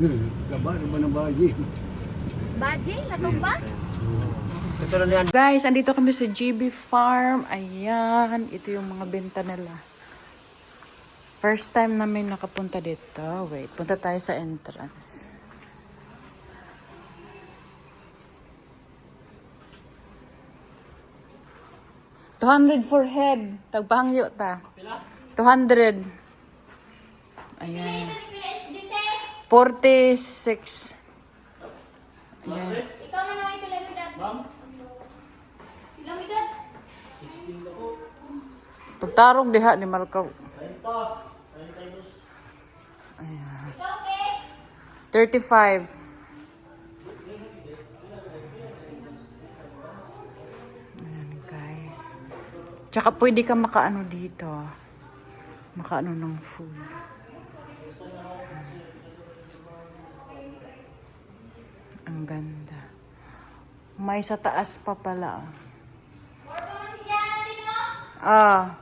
Hmm, Gaba naman ang bayi. Baji, natumba? Guys, andito kami sa GB Farm. Ayan, ito yung mga benta nila. First time namin nakapunta dito. Wait, punta tayo sa entrance. Two hundred for head. Tagpahangyo ta. 200. Ayan. 46. Ayan. Ikaw na lang kilometer. Ma'am? Kilometer? Pagtarong diha ni Malkaw. Ikaw, okay? 35. Ayan, guys. Tsaka pwede ka makaano dito. Makaano ng food. Ang ganda. May sa taas pa pala. natin, no? Ah.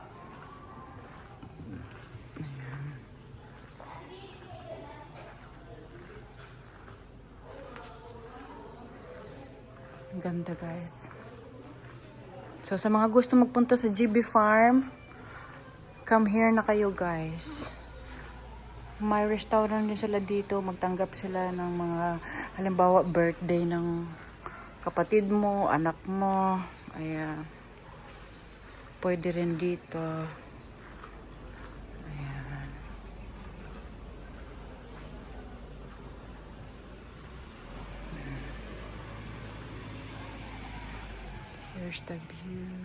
Ang ganda guys. So sa mga gusto magpunta sa GB Farm, come here na kayo guys. May restaurant din sila dito. Magtanggap sila ng mga halimbawa birthday ng kapatid mo, anak mo. Ayan. Pwede rin dito. Ayan. Here's the view.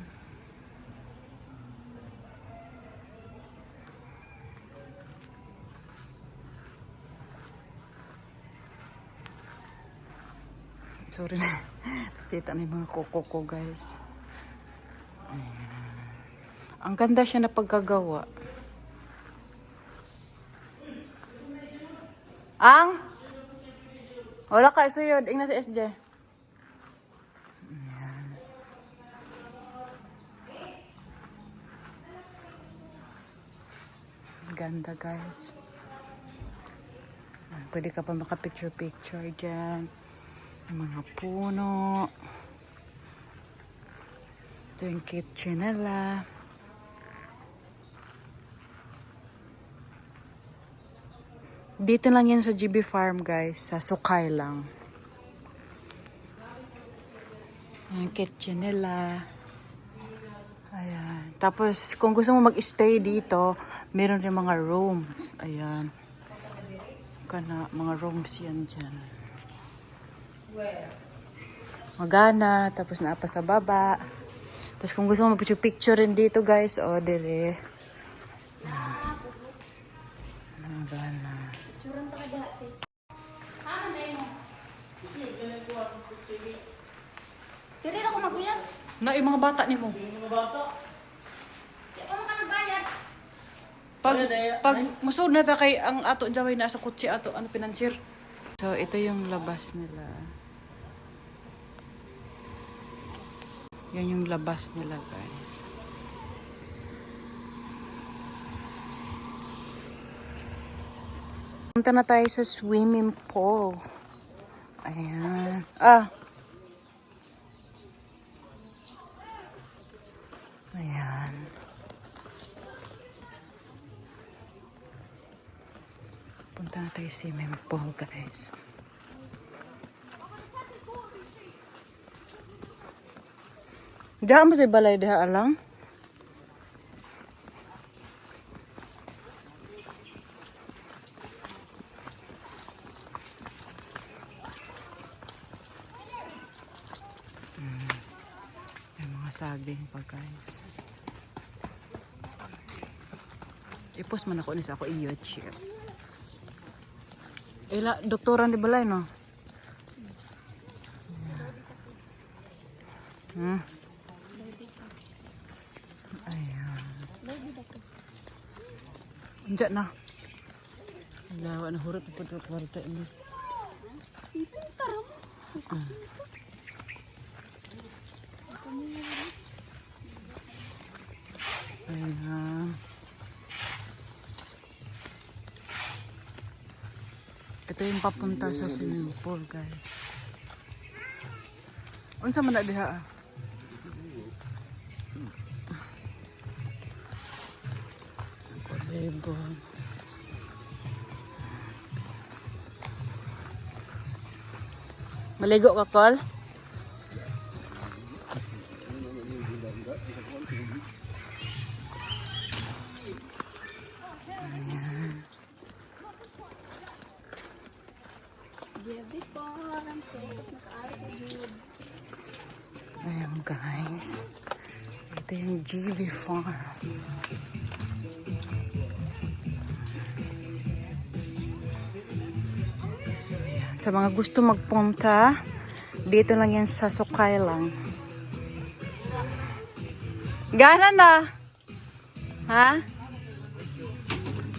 Sorry na. Kita na yung mga koko ko, guys. Ang ganda siya na pagkagawa. Ang? Wala ka, suyod. Ingna si SJ. Ayan. Ganda, guys. Pwede ka pa makapicture-picture dyan. Mga puno. Ito yung kitchen nila. Dito lang yan sa GB Farm, guys. Sa Sukay lang. Yung kitchen nila. Ayan. Tapos, kung gusto mo mag-stay dito, meron rin mga rooms. Ayan. Kana, mga rooms yan dyan. Magana, tapos naapa sa baba. Tapos kung gusto mo mag-picture rin dito, guys, o, dire. Magana. Ha, manday mo. Dili na ko maguyag. Na, yung mga bata ni mo. Di pa mo ka nagbayad. Pag, pag musod na ta kay ang ato jaway na sa kutsi ato, ano pinansir. So, ito yung labas nila. Yan yung labas nila, guys. Punta na tayo sa swimming pool. Ayan. Ah. Ayan. Punta na tayo sa swimming pool, guys. Diyan mo sa balay diha alang? Mm. May mga saging pa guys. Ipos man ako ni sa ako i-YouTube. Ila, doktoran di balay no? Diyan na. Lawa na hurot po ito kwarta inis. Sipin taram. Ayan. Ito yung papunta sa swimming pool, guys. Unsa man na diha? ah? Libo. Maligo ka, Col? Ayan, guys. Ito yung GB Farm. Sa mga gusto magpunta, dito lang yan sa Sukay lang. Gana na. Ha?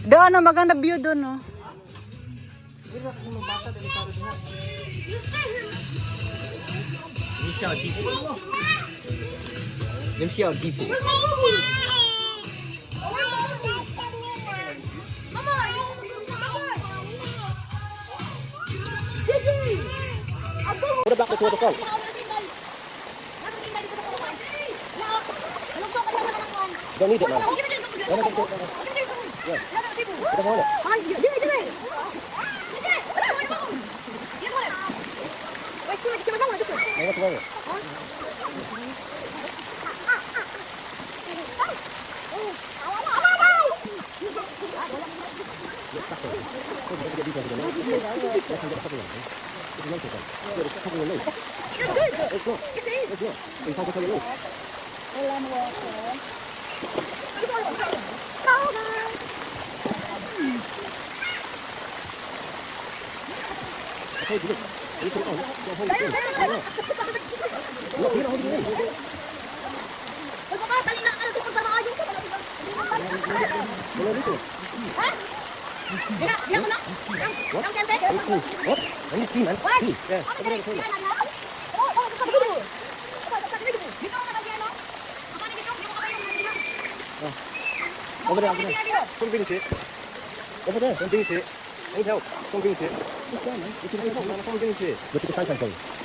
Doon, no, maganda view doon, no. Dem siya deep. Dem What about the protocol? Don't need it, man. Don't need it. Yeah. Don't want it. Do it, do it. Mana tu mana? Tak tahu. Kau jadi jadi kau jadi. Kau jadi apa tu? 그냥 되죠. 이렇게 하고 올래. It's good. It's good. It's easy. It's good. It's good. It's good. 올라온 거. 이거 이거. 나오가. 거기 지금 이렇게 나오네. 저 하고 있어. 이거 그냥 하고 있네. 이거 봐. 빨리 나가서 좀 잡아. 이거. 몰라 이거. Over there, over there. Không vinh thế. Over there. Không vinh thế. Không theo. Không vinh thế. Không vinh thế. Không vinh thế. Không vinh thế.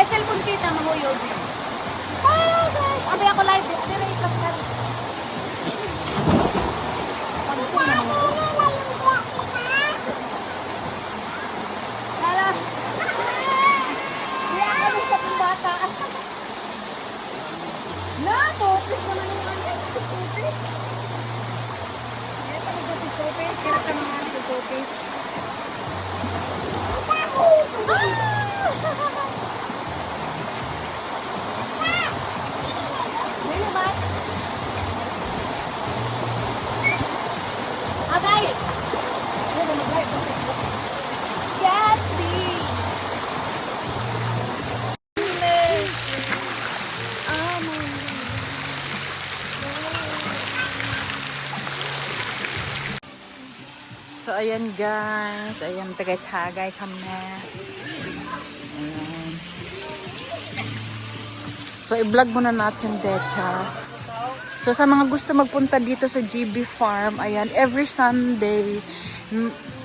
Eh, cellphone kita, mahuyog. Ah, guys. Abi ako live. Hindi ako gusto ng bata. Na, topis naman yung ano. Topis. Kaya pa nag-topis, topis. Kaya ka mga nag-topis. Ano guys. Ayan, tagay-tagay kami. Ayan. So, i-vlog muna natin, Decha. So, sa mga gusto magpunta dito sa GB Farm, ayan, every Sunday,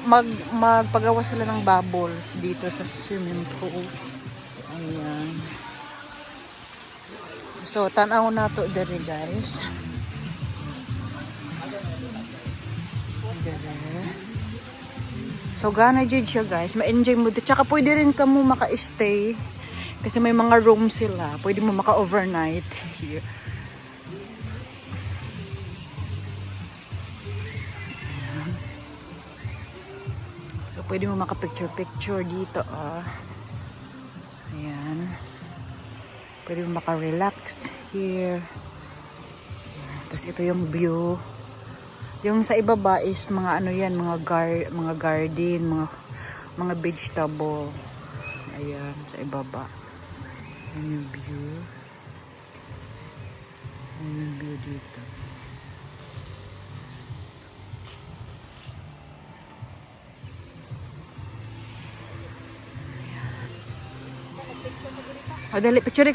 mag, magpagawa sila ng bubbles dito sa swimming pool. Ayan. So, tanaw na to dere guys. Dere. So, gana dyan siya, guys. Ma-enjoy mo. Tsaka pwede rin ka mo maka-stay. Kasi may mga room sila. Pwede mo maka-overnight here. So, pwede mo maka-picture-picture dito, ah. Ayan. Pwede mo maka-relax here. Tapos ito yung view. Yung sa ibaba is mga ano yan, mga gar mga garden, mga mga vegetable. Ayan, sa ibaba. Ayan yung view. Ayan yung view dito. O, dali, picture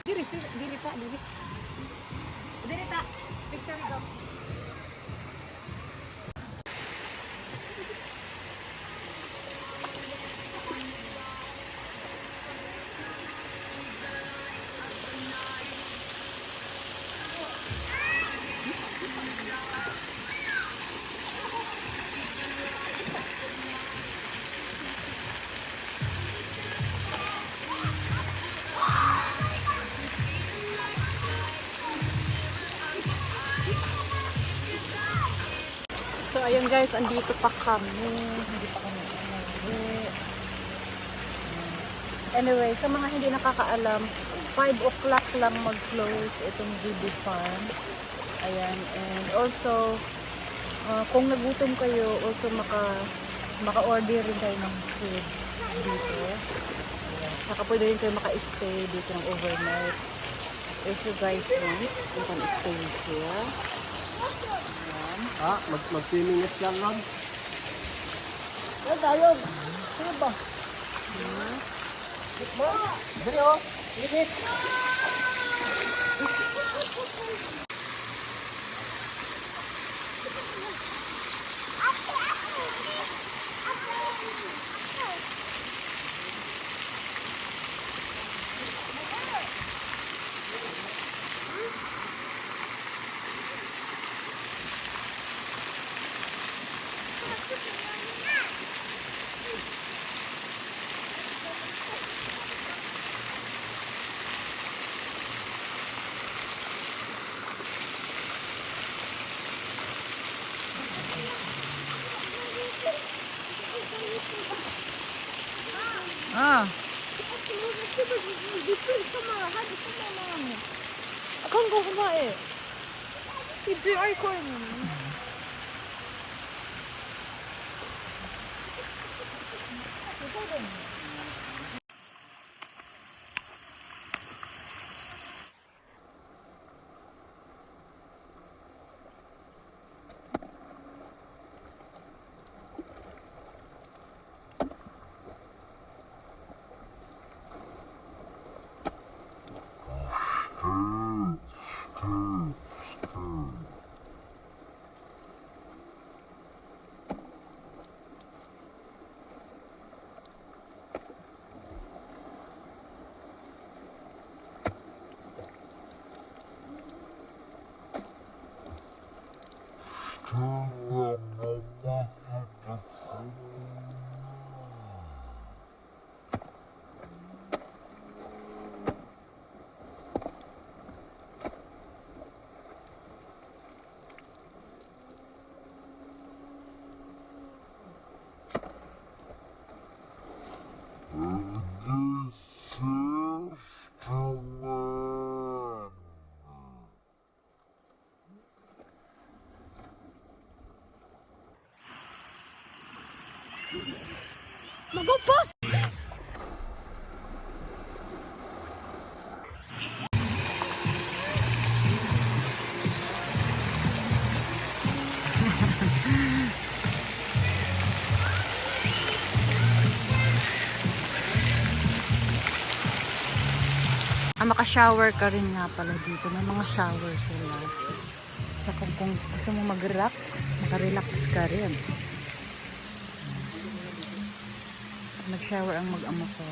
guys, andito pa kami. Hindi pa kami. Anyway, sa mga hindi nakakaalam, 5 o'clock lang mag-close itong GB Farm. Ayan, and also, uh, kung nagutom kayo, also maka maka-order rin kayo ng food dito. Ayan. Saka pwede rin kayo maka-stay dito ng overnight. If you guys want, you can stay here. Ha? Mag mag-swimming lang lang. Ay, tayo. Sino ba? Dali, oh. Init. Ah. 그런 거 하나에 이제 아이콘 Icon. Mag-go fast! Ah, maka-shower ka rin nga pala dito. May mga shower sila. So, kung, kung gusto mo mag-relax, maka-relax ka rin. Nag-shower ang mag-ama ko.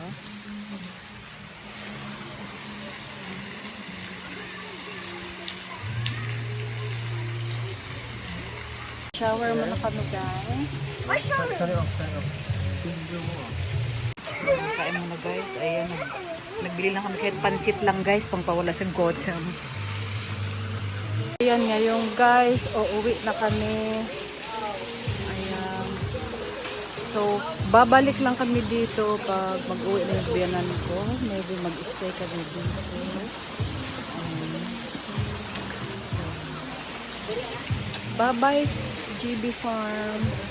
Shower mo na kami, guys. Ay, shower! Kain mo na guys. Ayan. Nagbili lang kami kahit pansit lang guys. Pangpawala sa gocham. Ayan ngayon guys. Uuwi na kami. So, babalik lang kami dito pag mag-uwi na yung biyanan ko. Maybe mag-stay kami dito. Ayan. So, bye-bye GB Farm.